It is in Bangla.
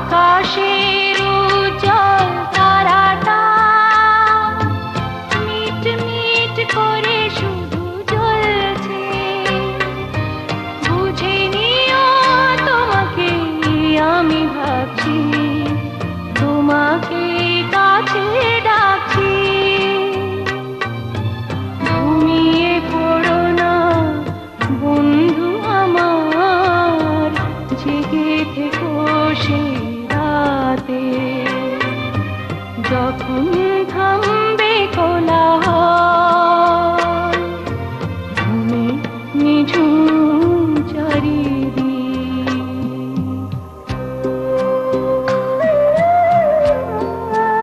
আকাশের উজ্জ্বল তারাটা। মিট করে শুধু জ্বলছে। বুঝে তোমাকে, আমি ভাবছি। তোমাকে কাছে ডাকছি। ঘুমিয়ে পড়ো না, বন্ধু আমার। জেগে থেকো 여풍 담